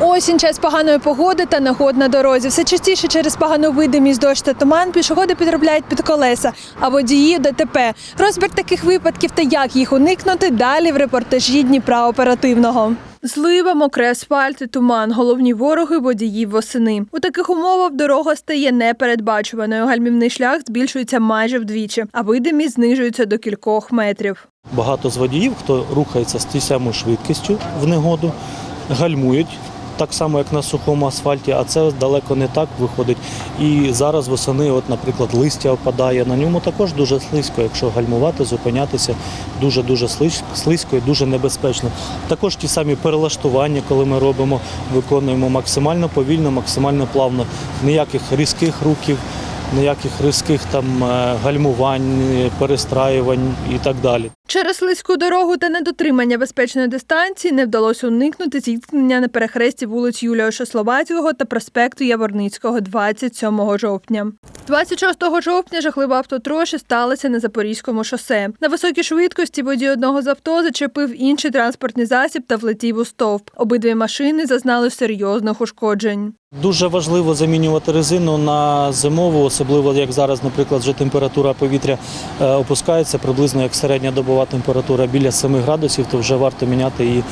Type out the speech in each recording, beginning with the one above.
Осінь час поганої погоди та негод на дорозі. Все частіше через погану видимість, дощ та туман пішоходи підробляють під колеса, а водії ДТП. Розбір таких випадків та як їх уникнути далі в репортажі Дніпра оперативного. Злива, мокрий асфальт і туман. Головні вороги водіїв восени. У таких умовах дорога стає непередбачуваною. Гальмівний шлях збільшується майже вдвічі, а видимість знижується до кількох метрів. Багато з водіїв, хто рухається з тією самою швидкістю в негоду, гальмують. Так само, як на сухому асфальті, а це далеко не так виходить. І зараз восени, от, наприклад, листя опадає. На ньому також дуже слизько. Якщо гальмувати, зупинятися дуже-дуже слизько і дуже небезпечно. Також ті самі перелаштування, коли ми робимо, виконуємо максимально повільно, максимально плавно. Ніяких різких рухів, ніяких різких там е, гальмувань, перестраювань і так далі. Через слизьку дорогу та недотримання безпечної дистанції не вдалося уникнути зіткнення на перехресті вулиць Юлія Шословацького та проспекту Яворницького 27 жовтня. 26 жовтня жахлива автотроші сталася на Запорізькому шосе. На високій швидкості водій одного з авто зачепив інший транспортний засіб та влетів у стовп. Обидві машини зазнали серйозних ушкоджень. Дуже важливо замінювати резину на зимову, особливо як зараз, наприклад, вже температура повітря е, опускається приблизно як середня добова температура біля 7 градусів, то вже варто міняти її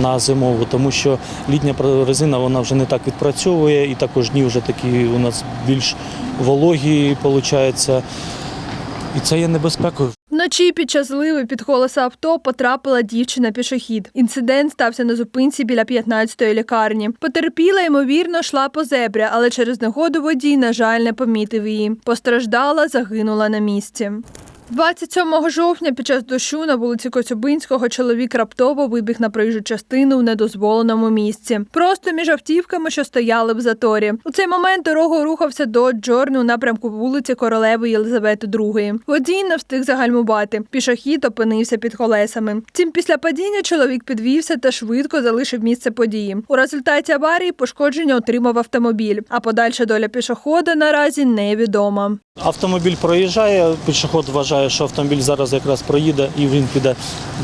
на зимову, тому що літня резина вона вже не так відпрацьовує, і також дні вже такі у нас більш вологі, виходить. І це є небезпекою. Вночі під час зливи під колеса авто потрапила дівчина-пішохід. Інцидент стався на зупинці біля 15-ї лікарні. Потерпіла, ймовірно, йшла по зебрі, але через негоду водій, на жаль, не помітив її. Постраждала, загинула на місці. 27 жовтня під час дощу на вулиці Коцюбинського чоловік раптово вибіг на проїжджу частину в недозволеному місці. Просто між автівками, що стояли в заторі. У цей момент дорогою рухався до Джорни у напрямку вулиці Королеви Єлизавети II. Водій не встиг загальмувати. Пішохід опинився під колесами. Втім, після падіння чоловік підвівся та швидко залишив місце події. У результаті аварії пошкодження отримав автомобіль, а подальша доля пішохода наразі невідома. Автомобіль проїжджає, пішоход вважає, що автомобіль зараз якраз проїде і він піде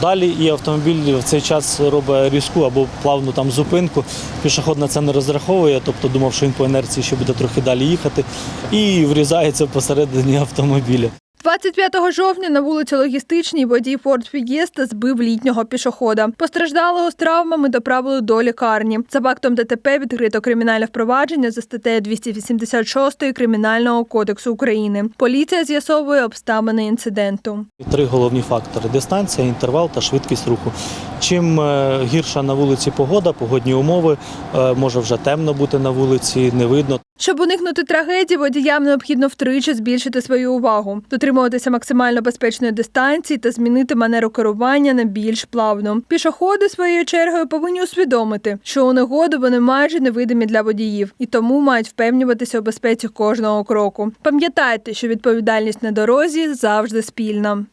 далі. І автомобіль в цей час робить різку або плавну там зупинку. Пішоход на це не розраховує, тобто думав, що він по інерції ще буде трохи далі їхати, і врізається посередині автомобіля. 25 жовтня на вулиці Логістичній водій Ford Fiesta збив літнього пішохода. Постраждалого з травмами доправили до лікарні. За фактом ДТП відкрито кримінальне впровадження за статтею 286 Кримінального кодексу України. Поліція з'ясовує обставини інциденту. Три головні фактори: дистанція, інтервал та швидкість руху. Чим е, гірша на вулиці погода, погодні умови, е, може вже темно бути на вулиці, не видно. Щоб уникнути трагедії, водіям необхідно втричі збільшити свою увагу, дотримуватися максимально безпечної дистанції та змінити манеру керування на більш плавну. Пішоходи своєю чергою повинні усвідомити, що у негоду вони майже невидимі для водіїв і тому мають впевнюватися у безпеці кожного кроку. Пам'ятайте, що відповідальність на дорозі завжди спільна.